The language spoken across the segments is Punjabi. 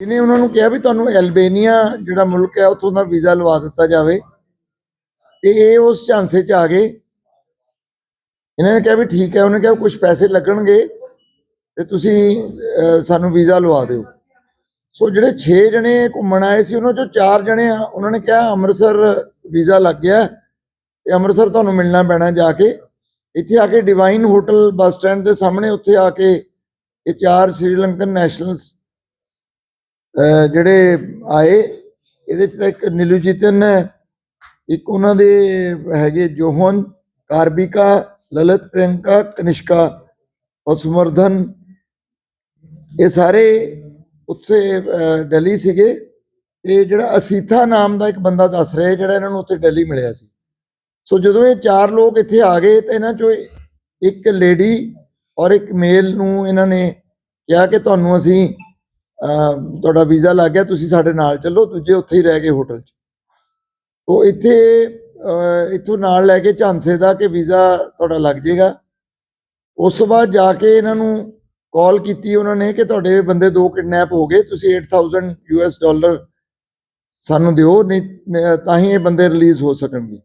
ਇਹਨੇ ਉਹਨਾਂ ਨੂੰ ਕਿਹਾ ਵੀ ਤੁਹਾਨੂੰ ਐਲਬੇਨੀਆ ਜਿਹੜਾ ਮੁਲਕ ਹੈ, ਉੱਥੋਂ ਦਾ ਵੀਜ਼ਾ ਲਵਾ ਦਿੱਤਾ ਜਾਵੇ। ਤੇ ਇਹ ਉਸ ਝਾਂਸੇ 'ਚ ਆ ਗਏ। ਇਹਨਾਂ ਨੇ ਕਿਹਾ ਵੀ ਠੀਕ ਹੈ, ਉਹਨੇ ਕਿਹਾ ਕੁਝ ਪੈਸੇ ਲੱਗਣਗੇ ਤੇ ਤੁਸੀਂ ਸਾਨੂੰ ਵੀਜ਼ਾ ਲਵਾ ਦਿਓ। ਸੋ ਜਿਹੜੇ 6 ਜਣੇ ਘੁੰਮਣ ਆਏ ਸੀ, ਉਹਨਾਂ ਚੋਂ 4 ਜਣੇ ਆ, ਉਹਨਾਂ ਨੇ ਕਿਹਾ ਅੰਮ੍ਰਿਤਸਰ ਵੀਜ਼ਾ ਲੱਗ ਗਿਆ ਹੈ ਤੇ ਅੰਮ੍ਰਿਤਸਰ ਤੁਹਾਨੂੰ ਮਿਲਣਾ ਪੈਣਾ ਜਾ ਕੇ। ਇੱਥੇ ਆ ਕੇ ਡਿਵਾਈਨ ਹੋਟਲ ਬੱਸ ਸਟੈਂਡ ਦੇ ਸਾਹਮਣੇ, ਉੱਥੇ ਆ ਕੇ ਇਹ ਚਾਰ ਸ੍ਰੀਲੰਕਨ ਨੈਸ਼ਨਲਸ ਜਿਹੜੇ ਆਏ ਇਹਦੇ ਚ ਤਾਂ ਇੱਕ ਨਿਲੂਜੀਤਨ ਹੈ ਇੱਕ ਉਹਨਾਂ ਦੇ ਹੈਗੇ ਜੋਹਨ ਕਾਰਬਿਕਾ ਲਲਿਤ ਪ੍ਰਿਯੰਕਾ ਕਨਿਸ਼ਕਾ ਔਰ ਇਹ ਸਾਰੇ ਉੱਥੇ ਅਹ, ਦਿੱਲੀ ਸੀਗੇ। ਤੇ ਜਿਹੜਾ ਅਸੀਥਾ ਨਾਮ ਦਾ ਇੱਕ ਬੰਦਾ ਦੱਸ ਰਿਹਾ ਜਿਹੜਾ ਇਹਨਾਂ ਨੂੰ ਉੱਥੇ ਦਿੱਲੀ ਮਿਲਿਆ ਸੀ। ਸੋ ਜਦੋਂ ਇਹ ਚਾਰ ਲੋਕ ਇੱਥੇ ਆ ਗਏ ਤਾਂ ਇਹਨਾਂ ਚੋਂ ਇੱਕ ਲੇਡੀ ਔਰ ਇੱਕ ਮੇਲ ਨੂੰ ਇਹਨਾਂ ਨੇ ਕਿਹਾ ਕਿ ਤੁਹਾਨੂੰ ਅਸੀਂ ਤੁਹਾਡਾ ਵੀਜ਼ਾ ਲੱਗ ਗਿਆ, ਤੁਸੀਂ ਸਾਡੇ ਨਾਲ ਚੱਲੋ, ਦੂਜੇ ਉੱਥੇ ਹੀ ਰਹਿ ਗਏ ਹੋਟਲ 'ਚ। ਉਹ ਇੱਥੇ ਇੱਥੋਂ ਨਾਲ ਲੈ ਕੇ ਝਾਂਸੇ ਦਾ ਕਿ ਵੀਜ਼ਾ ਤੁਹਾਡਾ ਲੱਗ ਜਾਏਗਾ। ਉਸ ਤੋਂ ਬਾਅਦ ਜਾ ਕੇ ਇਹਨਾਂ ਨੂੰ ਕਾਲ ਕੀਤੀ ਉਹਨਾਂ ਨੇ ਕਿ ਤੁਹਾਡੇ ਬੰਦੇ ਦੋ ਕਿਡਨੈਪ ਹੋ ਗਏ, ਤੁਸੀਂ 8000 ਯੂਐਸ ਡਾਲਰ ਸਾਨੂੰ ਦਿਓ, ਨਹੀਂ ਤਾਂ ਹੀ ਇਹ ਬੰਦੇ ਰਿਲੀਜ਼ ਹੋ ਸਕਣਗੇ।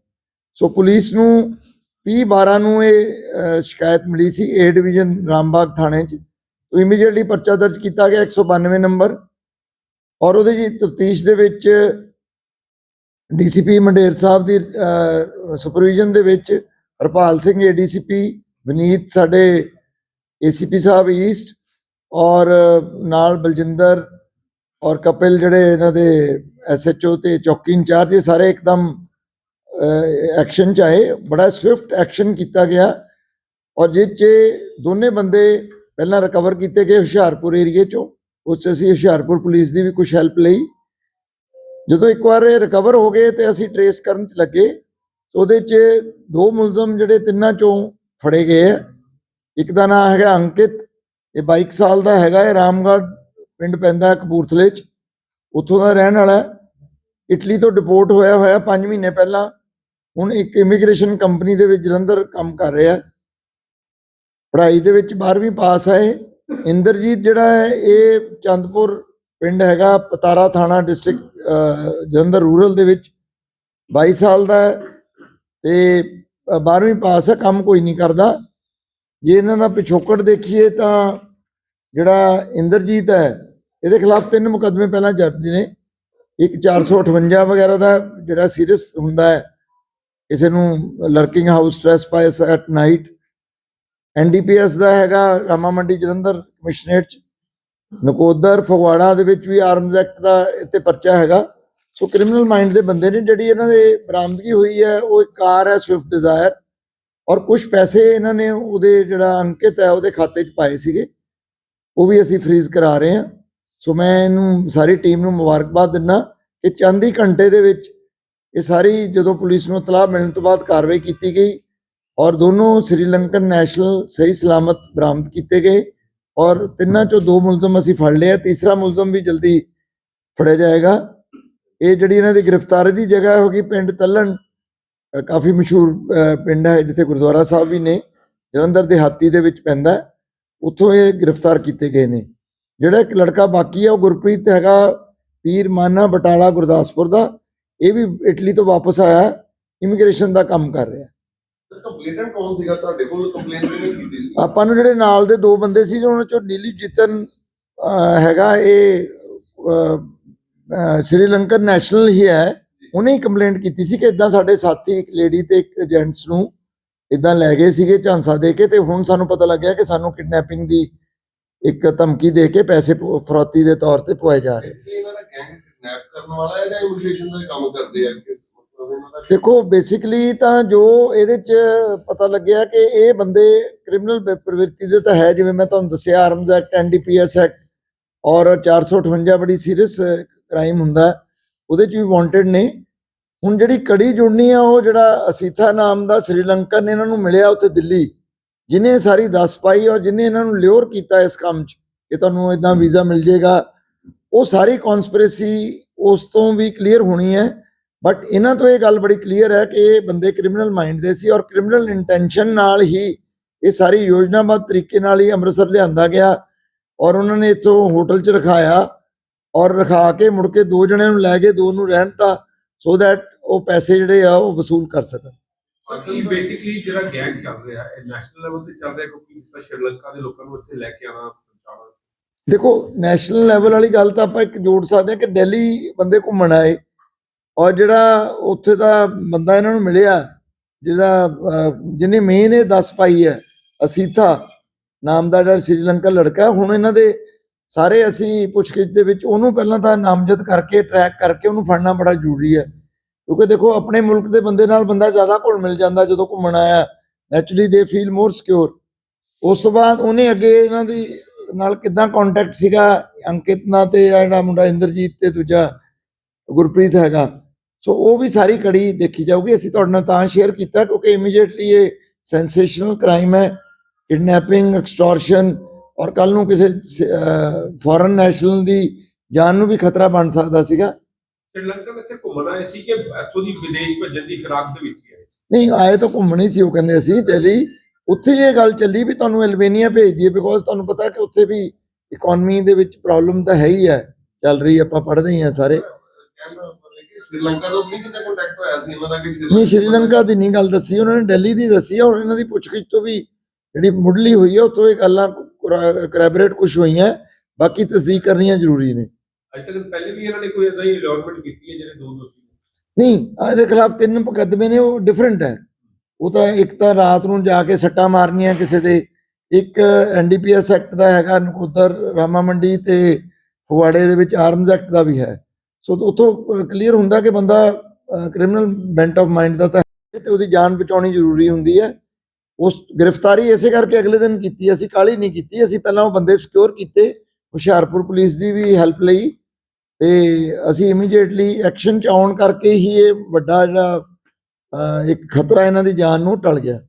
ਸੋ ਪੁਲਿਸ ਨੂੰ 30 12 ਨੂੰ ਇਹ ਸ਼ਿਕਾਇਤ ਮਿਲੀ ਸੀ ਏ ਡਿਵੀਜ਼ਨ ਰਾਮਬਾਗ ਥਾਣੇ 'ਚ। ਇਮੀਡੀਏਟਲੀ ਪਰਚਾ ਦਰਜ ਕੀਤਾ ਗਿਆ 192 ਨੰਬਰ ਔਰ ਉਹਦੇ ਜੀ ਤਫਤੀਸ਼ ਦੇ ਵਿੱਚ ਡੀਸੀਪੀ ਮੰਡੇਰ ਸਾਹਿਬ ਦੀ ਸੁਪਰਵੀਜ਼ਨ ਦੇ ਵਿੱਚ ਹਰਪਾਲ ਸਿੰਘ ਏਡੀਸੀਪੀ ਵਿਨੀਤ ਸਾਡੇ ਏਸੀਪੀ ਸਾਹਿਬ ਈਸਟ ਔਰ ਨਾਲ ਬਲਜਿੰਦਰ ਔਰ ਕਪਿਲ ਜਿਹੜੇ ਇਹਨਾਂ ਦੇ ਐਸਐਚਓ ਤੇ ਚੌਕੀ ਇੰਚਾਰਜ, ਇਹ ਸਾਰੇ ਇੱਕਦਮ ਐਕਸ਼ਨ ਚ ਆਏ। ਬੜਾ ਸਵਿਫਟ ਐਕਸ਼ਨ ਕੀਤਾ ਗਿਆ ਔਰ ਜਿਸ 'ਚ ਦੋਨੇ ਬੰਦੇ ਪਹਿਲਾਂ ਰਿਕਵਰ ਕੀਤੇ ਗਏ ਹੁਸ਼ਿਆਰਪੁਰ ਏਰੀਏ ਚੋਂ, ਉਸ 'ਚ ਅਸੀਂ ਹੁਸ਼ਿਆਰਪੁਰ ਪੁਲਿਸ ਦੀ ਵੀ ਕੁਝ ਹੈਲਪ ਲਈ। ਜਦੋਂ ਇੱਕ ਵਾਰ ਇਹ ਰਿਕਵਰ ਹੋ ਗਏ ਤੇ ਅਸੀਂ ਟਰੇਸ ਕਰਨ ਚ ਲੱਗੇ ਉਹਦੇ 'ਚ ਦੋ ਮੁਲਜ਼ਮ ਜਿਹੜੇ ਤਿੰਨਾਂ ਚੋਂ ਫੜੇ ਗਏ ਆ। ਇੱਕ ਦਾ ਨਾਮ ਹੈਗਾ ਅੰਕਿਤ, ਇਹ 22 ਸਾਲ ਦਾ ਹੈਗਾ, ਇਹ ਰਾਮਗੜ੍ਹ ਪਿੰਡ ਪੈਂਦਾ ਕਪੂਰਥਲੇ 'ਚ। ਉੱਥੋਂ ਦਾ ਰਹਿਣ ਵਾਲਾ ਇਟਲੀ ਤੋਂ ਡਿਪੋਰਟ ਹੋਇਆ ਹੋਇਆ 5 ਮਹੀਨੇ ਪਹਿਲਾਂ। ਹੁਣ ਇੱਕ ਇਮੀਗ੍ਰੇਸ਼ਨ ਕੰਪਨੀ ਦੇ ਵਿੱਚ ਜਲੰਧਰ ਕੰਮ ਕਰ ਰਿਹਾ ਪੜ੍ਹਾਈ ਦੇ ਵਿੱਚ 12ਵੀਂ ਪਾਸ ਹੈ ਇੰਦਰਜੀਤ ਜਿਹੜਾ ਹੈ, ਇਹ ਚੰਦਪੁਰ ਪਿੰਡ ਹੈਗਾ, ਪਤਾਰਾ ਥਾਣਾ ਡਿਸਟ੍ਰਿਕਟ ਜਲੰਧਰ ਰੂਰਲ ਦੇ ਵਿੱਚ। 22 ਸਾਲ ਦਾ ਹੈ ਤੇ 12ਵੀਂ ਪਾਸ ਹੈ, ਕੰਮ ਕੋਈ ਨਹੀਂ ਕਰਦਾ। ਜੇ ਇਹਨਾਂ ਦਾ ਪਿਛੋਕੜ ਦੇਖੀਏ ਤਾਂ ਜਿਹੜਾ ਇੰਦਰਜੀਤ ਹੈ, ਇਹਦੇ ਖਿਲਾਫ ਤਿੰਨ ਮੁਕੱਦਮੇ ਪਹਿਲਾਂ ਦਰਜ ਨੇ। ਇੱਕ 458 ਵਗੈਰਾ ਦਾ ਜਿਹੜਾ ਸੀਰੀਅਸ ਹੁੰਦਾ ਹੈ, ਕਿਸੇ ਨੂੰ lurking house trespass at night NDPS ਦਾ ਹੈਗਾ ਰਾਮਾ ਮੰਡੀ ਜਲੰਧਰ ਕਮਿਸ਼ਨਰੇਟ ਚ। ਨਕੋਦਰ, ਫਗਵਾੜਾ ਦੇ ਵਿੱਚ ਵੀ ਆਰਮਜ਼ ਐਕਟ ਦਾ ਇੱਥੇ ਪਰਚਾ ਹੈਗਾ। ਸੋ ਕ੍ਰਿਮੀਨਲ ਮਾਈਂਡ ਦੇ ਬੰਦੇ ਨੇ ਜਿਹੜੀ ਇਹਨਾਂ ਦੇ ਬਰਾਮਦਗੀ ਹੋਈ ਹੈ, ਉਹ ਇੱਕ ਕਾਰ ਹੈ ਸਵਿਫਟ ਡਿਜ਼ਾਇਰ ਔਰ ਕੁਝ ਪੈਸੇ ਇਹਨਾਂ ਨੇ ਉਹਦੇ ਜਿਹੜਾ ਅੰਕਿਤ ਹੈ, ਉਹਦੇ ਖਾਤੇ 'ਚ ਪਾਏ ਸੀਗੇ। ਉਹ ਵੀ ਅਸੀਂ ਫ੍ਰੀਜ਼ ਕਰਾ ਰਹੇ ਹਾਂ। ਸੋ ਮੈਂ ਇਹਨੂੰ ਸਾਰੀ ਟੀਮ ਨੂੰ ਮੁਬਾਰਕਬਾਦ ਦਿੰਦਾ ਕਿ ਚੰਦ ਹੀ ਘੰਟੇ ਦੇ ਵਿੱਚ ਇਹ ਸਾਰੀ ਜਦੋਂ ਪੁਲਿਸ ਨੂੰ ਤਲਾਹ ਮਿਲਣ ਤੋਂ ਬਾਅਦ ਕਾਰਵਾਈ ਕੀਤੀ ਗਈ। ਔਰ ਦੋਨੋਂ ਸ੍ਰੀਲੰਕਨ ਨੈਸ਼ਨਲ ਸਹੀ ਸਲਾਮਤ ਬਰਾਮਦ ਕੀਤੇ ਗਏ ਔਰ ਤਿੰਨਾਂ ਚੋਂ ਦੋ ਮੁਲਜ਼ਮ ਅਸੀਂ ਫੜ ਲਿਆ ਤੀਸਰਾ ਮੁਲਜ਼ਮ ਵੀ ਜਲਦੀ ਫੜਿਆ ਜਾਏਗਾ। ਇਹ ਜਿਹੜੀ ਇਹਨਾਂ ਦੀ ਗ੍ਰਿਫਤਾਰੀ ਦੀ ਜਗ੍ਹਾ ਹੋਗੀ ਪਿੰਡ ਤੱਲਣ ਕਾਫੀ ਮਸ਼ਹੂਰ ਪਿੰਡ ਹੈ ਜਿੱਥੇ ਗੁਰਦੁਆਰਾ ਸਾਹਿਬ ਵੀ ਨੇ, ਜਲੰਧਰ ਦੇ ਹਾਤੀ ਦੇ ਵਿੱਚ ਪੈਂਦਾ ਉੱਥੋਂ ਇਹ ਗ੍ਰਿਫਤਾਰ ਕੀਤੇ ਗਏ ਨੇ। ਜਿਹੜਾ ਇੱਕ ਲੜਕਾ ਬਾਕੀ ਹੈ ਉਹ ਗੁਰਪ੍ਰੀਤ ਹੈਗਾ, ਪੀਰ ਮਾਨਾ ਬਟਾਲਾ ਗੁਰਦਾਸਪੁਰ ਦਾ। ਇਹ ਵੀ ਇਟਲੀ ਤੋਂ ਵਾਪਸ ਆਇਆ, ਇਮੀਗ੍ਰੇਸ਼ਨ ਦਾ ਕੰਮ ਕਰ ਰਿਹਾ। ਕੰਪਲੇਨਟ ਕੌਣ ਸੀਗਾ ਤੁਹਾਡੇ ਕੋਲ? ਕੰਪਲੇਂਟ ਕਿਹਨੇ ਕੀਤੀ ਸੀ? ਆਪਾਂ ਨੂੰ ਜਿਹੜੇ ਨਾਲ ਦੇ ਦੋ ਬੰਦੇ ਸੀ ਉਹਨਾਂ ਚੋਂ ਨੀਲੀ ਜਿਤਨ ਹੈਗਾ ਇਹ ਸ੍ਰੀਲੰਕਨ ਨੈਸ਼ਨਲ ਹੀ ਹੈ। ਉਹਨੇ ਹੀ ਕੰਪਲੇਂਟ ਕੀਤੀ ਸੀ ਕਿ ਇਦਾਂ ਸਾਡੇ ਸਾਥੀ ਇੱਕ ਲੇਡੀ ਤੇ ਇੱਕ ਜੈਂਟਸ ਨੂੰ ਇਦਾਂ ਲੈ ਗਏ ਸੀਗੇ ਝਾਂਸਾ ਦੇ ਕੇ ਤੇ ਹੁਣ ਸਾਨੂੰ ਪਤਾ ਲੱਗਿਆ ਕਿ ਸਾਨੂੰ ਕਿਡਨੈਪਿੰਗ ਦੀ ਇੱਕ ਧਮਕੀ ਦੇ ਕੇ ਪੈਸੇ ਫਰੌਤੀ ਦੇ ਤੌਰ ਤੇ ਪਵਾਏ ਜਾ ਰਹੇ। ਇਹ ਇਹਨਾਂ ਦਾ ਗੈਂਗ ਕਿਡਨੈਪ ਕਰਨ ਵਾਲਾ ਹੈ ਜਾਂ ਇਮੀਗ੍ਰੇਸ਼ਨ ਦਾ ਕੰਮ ਕਰਦੇ ਆ ਕਿ ਮਤਲਬ ਇਹਨਾਂ ਦਾ ਦੇਖੋ ਬੇਸਿਕਲੀ ਤਾਂ ਜੋ ਇਹਦੇ ਚ ਪਤਾ ਲੱਗਿਆ ਕਿ ਇਹ ਬੰਦੇ ਕ੍ਰਿਮੀਨਲ ਪ੍ਰਵਿਰਤੀ ਦੇ ਤਾਂ ਹੈ, ਜਿਵੇਂ ਮੈਂ ਤੁਹਾਨੂੰ ਦੱਸਿਆ ਆਰਮਜ਼ ਐਕਟ ਐਨਡੀਪੀਐਸ ਐਕਟ ਔਰ 458 ਬੜੀ ਸੀਰੀਅਸ ਕ੍ਰਾਈਮ ਹੁੰਦਾ, ਉਹਦੇ ਚ ਵੀ ਵਾਂਟਡ ਨੇ। ਹੁਣ ਜਿਹੜੀ ਕੜੀ ਜੁੜਨੀ ਆ, ਉਹ ਜਿਹੜਾ ਅਸੀਥਾ ਨਾਮ ਦਾ ਸ੍ਰੀਲੰਕਨ ਇਹਨਾਂ ਨੂੰ ਮਿਲਿਆ ਉੱਥੇ ਦਿੱਲੀ ਜਿਨੇ ਸਾਰੀ ਦੱਸ ਪਾਈ ਔਰ ਜਿਨੇ ਇਹਨਾਂ ਨੂੰ ਲਿਓਰ ਕੀਤਾ ਇਸ ਕੰਮ 'ਚ ਕਿ ਤੁਹਾਨੂੰ ਇਦਾਂ ਵੀਜ਼ਾ ਮਿਲ ਜਾਏਗਾ ਉਹ ਸਾਰੀ ਕਨਸਪੀਰੇਸੀ ਉਸ ਤੋਂ ਵੀ ਕਲੀਅਰ ਹੋਣੀ ਹੈ। ਬਟ ਇਹਨਾਂ ਤੋਂ ਇਹ ਗੱਲ ਬੜੀ ਕਲੀਅਰ ਹੈ ਕਿ ਇਹ ਬੰਦੇ ਕ੍ਰਿਮੀਨਲ ਮਾਈਂਡ ਦੇ ਸੀ ਔਰ ਕ੍ਰਿਮੀਨਲ ਇੰਟੈਂਸ਼ਨ ਨਾਲ ਹੀ ਇਹ ਸਾਰੀ ਯੋਜਨਾਬੱਧ ਤਰੀਕੇ ਨਾਲ ਹੀ ਅੰਮ੍ਰਿਤਸਰ ਲਿਆਂਦਾ ਗਿਆ ਔਰ ਉਹਨਾਂ ਨੇ ਇੱਥੋਂ ਹੋਟਲ 'ਚ ਰਖਾਇਆ ਔਰ ਰਖਾ ਕੇ ਮੁੜ ਕੇ ਦੋ ਜਣਿਆਂ ਨੂੰ ਲੈ ਕੇ ਦੋ ਨੂੰ ਰਹਿਣ ਤਾ ਸੋ ਦੈਟ ਉਹ ਪੈਸੇ ਜਿਹੜੇ ਆ ਉਹ ਵਸੂਲ ਕਰ ਸਕਣ। ਬਾਕੀ ਬੇਸਿਕਲੀ ਜਿਹੜਾ ਗੈਂਗ ਚੱਲ ਰਿਹਾ ਹੈ ਨੈਸ਼ਨਲ ਲੈਵਲ ਤੇ ਚੱਲ ਰਿਹਾ ਕਿਉਂਕਿ ਜਿਸ ਤਰ੍ਹਾਂ ਸ਼੍ਰੀਲੰਕਾ ਦੇ ਲੋਕਾਂ ਨੂੰ ਇੱਥੇ ਲੈ ਕੇ ਆਣਾ ਪਹੁੰਚਾਉਣਾ। ਦੇਖੋ ਨੈਸ਼ਨਲ ਲੈਵਲ ਵਾਲੀ ਗੱਲ ਤਾਂ ਆਪਾਂ ਇੱਕ ਜੋੜ ਸਕਦੇ ਹਾਂ ਕਿ ਦਿੱਲੀ ਬੰਦੇ ਘੁੰਮਣ ਆਏ। ਔਰ ਜਿਹੜਾ ਉੱਥੇ ਦਾ ਬੰਦਾ ਇਹਨਾਂ ਨੂੰ ਮਿਲਿਆ, ਜਿਹਦਾ ਜਿਹਨੇ ਮੇਨ ਇਹ ਦੱਸ ਪਾਈ ਹੈ, ਅਸੀਥਾ, ਨਾਮ ਦਾ ਜਿਹੜਾ ਸ੍ਰੀਲੰਕਾ ਲੜਕਾ, ਹੁਣ ਇਹਨਾਂ ਦੇ ਸਾਰੇ ਅਸੀਂ ਪੁੱਛਗਿੱਛ ਦੇ ਵਿੱਚ ਉਹਨੂੰ ਪਹਿਲਾਂ ਤਾਂ ਨਾਮਜ਼ਦ ਕਰਕੇ ਟਰੈਕ ਕਰਕੇ ਉਹਨੂੰ ਫੜਨਾ ਬੜਾ ਜ਼ਰੂਰੀ ਹੈ। ਕਿਉਂਕਿ ਦੇਖੋ, ਆਪਣੇ ਮੁਲਕ ਦੇ ਬੰਦੇ ਨਾਲ ਬੰਦਾ ਜ਼ਿਆਦਾ ਘੁਲ ਮਿਲ ਜਾਂਦਾ ਜਦੋਂ ਘੁੰਮਣ ਆਇਆ ਨੈਚੁਰਲੀ ਦੇ ਫੀਲ ਮੋਰ ਸਿਕਿਉਰ ਉਸ ਤੋਂ ਬਾਅਦ ਉਹਨੇ ਅੱਗੇ ਇਹਨਾਂ ਦੀ ਨਾਲ ਕਿਦਾਂ ਕੰਟੈਕਟ ਸੀਗਾ, ਅੰਕਿਤ ਨਾਲ ਤੇ ਆਹ ਜਿਹੜਾ ਮੁੰਡਾ ਇੰਦਰਜੀਤ ਤੇ ਦੂਜਾ ਗੁਰਪ੍ਰੀਤ ਹੈਗਾ। ਸੋ ਉਹ ਵੀ ਸਾਰੀ ਕੜੀ ਦੇਖੀ ਜਾਊਗੀ। ਅਸੀਂ ਤੁਹਾਡੇ ਨਾਲ ਤਾਂ ਸ਼ੇਅਰ ਕੀਤਾ ਕਿਉਂਕਿ ਇਮੀਡੀਏਟਲੀ ਇਹ ਸੈਂਸੇਸ਼ਨਲ ਕ੍ਰਾਈਮ ਹੈ। ਕਿਡਨੈਪਿੰਗ ਐਕਸਟੋਰਸ਼ਨ ਔਰ ਕੱਲ ਨੂੰ ਕਿਸੇ ਫੋਰਨ ਨੈਸ਼ਨਲ ਦੀ ਜਾਨ ਨੂੰ ਵੀ ਖਤਰਾ ਬਣ ਸਕਦਾ ਸੀਗਾ। ਸ਼੍ਰੀਲੰਕਾ ਵਿੱਚ ਘੁੰਮਣ ਆਏ ਸੀ ਕਿ ਇੱਥੋਂ ਦੀ ਵਿਦੇਸ਼ ਭੇਜਣ ਦੀ ਫਿਰਾਕ ਦੇ ਵਿੱਚ ਆਏ। ਨਹੀਂ ਆਏ ਤਾਂ ਘੁੰਮਣ ਸੀ ਉਹ ਕਹਿੰਦੇ ਅਸੀਂ ਦਿੱਲੀ। ਉੱਥੇ ਇਹ ਗੱਲ ਚੱਲੀ ਵੀ ਤੁਹਾਨੂੰ ਐਲਬੇਨੀਆ ਭੇਜ ਦਈਏ ਬਿਕੋਜ਼ ਤੁਹਾਨੂੰ ਪਤਾ ਕਿ ਉੱਥੇ ਵੀ ਇਕਨੋਮੀ ਦੇ ਵਿੱਚ ਪ੍ਰੋਬਲਮ ਤਾਂ ਹੈ ਹੀ ਹੈ। ਚੱਲ ਰਹੀ ਆਪਾਂ ਪੜ੍ਹਦੇ ਹੀ ਹਾਂ ਸਾਰੇ। ਸ਼੍ਰੀਲੰਕਾ ਤੋਂ ਨਹੀਂ ਕਿਤੇ ਕੰਟੈਕਟ ਹੋਇਆ ਸੀ ਇਹਨਾਂ ਦਾ ਕਿ ਨਹੀਂ ਸ਼੍ਰੀਲੰਕਾ ਦੀ ਨਹੀਂ ਗੱਲ ਦੱਸੀ ਉਹਨਾਂ ਨੇ ਦਿੱਲੀ ਦੀ ਦੱਸੀ ਹੈ ਔਰ ਇਹਨਾਂ ਦੀ ਪੁੱਛਗਿੱਛ ਤੋਂ ਵੀ ਜਿਹੜੀ ਮੁੱਢਲੀ ਹੋਈ ਹੈ ਉੱਥੋਂ ਇਹ ਗੱਲਾਂ ਕਰੈਬਰੇਟ ਕੁਝ ਹੋਈਆਂ ਬਾਕੀ ਤਸਦੀਕ ਕਰਨੀਆਂ ਜ਼ਰੂਰੀ ਨੇ। ਅੱਜ ਤੱਕ ਪਹਿਲੇ ਵੀ ਇਹਨਾਂ ਨੇ ਕੋਈ ਇਦਾਂ ਹੀ ਅਲਾਟਮੈਂਟ ਕੀਤੀ ਹੈ ਜਿਹੜੇ ਦੋ ਦੋਸ਼ੀ ਨਹੀਂ ਆਹ ਇਹਦੇ ਖਿਲਾਫ ਤਿੰਨ ਮੁਕੱਦਮੇ ਨੇ ਉਹ ਡਿਫਰੈਂਟ ਹੈ। ਉਹ ਤਾਂ ਇੱਕ ਤਾਂ ਰਾਤ ਨੂੰ ਜਾ ਕੇ ਸੱਟਾਂ ਮਾਰਨੀਆਂ ਕਿਸੇ ਦੇ ਇੱਕ ਐਨਡੀਪੀਐਸ ਐਕਟ ਦਾ ਹੈਗਾ ਨਕੋਦਰ ਰਾਮਾ ਮੰਡੀ ਤੇ ਫਗਵਾੜੇ ਦੇ ਵਿੱਚ ਆਰਮਸ ਐਕਟ ਦਾ ਵੀ ਹੈ। ਸੋ ਉਥੋਂ ਕਲੀਅਰ ਹੁੰਦਾ ਕਿ ਬੰਦਾ ਕ੍ਰਿਮੀਨਲ ਬੈਂਟ ਆਫ ਮਾਈਂਡ ਦਾ ਤਾਂ ਹੈ ਤੇ ਉਹਦੀ ਜਾਨ ਬਚਾਉਣੀ ਜ਼ਰੂਰੀ ਹੁੰਦੀ ਹੈ। ਉਸ ਗ੍ਰਿਫਤਾਰੀ ਇਸੇ ਕਰਕੇ ਅਗਲੇ ਦਿਨ ਕੀਤੀ, ਅਸੀਂ ਕਾਲੀ ਨਹੀਂ ਕੀਤੀ, ਅਸੀਂ ਪਹਿਲਾਂ ਉਹ ਬੰਦੇ ਸਿਕਿਉਰ ਕੀਤੇ, ਹੁਸ਼ਿਆਰਪੁਰ ਪੁਲਿਸ ਦੀ ਵੀ ਹੈਲਪ ਲਈ ਤੇ ਅਸੀਂ ਇਮੀਡੀਏਟਲੀ ਐਕਸ਼ਨ ਚ ਆਉਣ ਕਰਕੇ ਹੀ ਇਹ ਵੱਡਾ ਜਿਹੜਾ ਇੱਕ ਖਤਰਾ ਇਹਨਾਂ ਦੀ ਜਾਨ ਨੂੰ ਟਲ ਗਿਆ।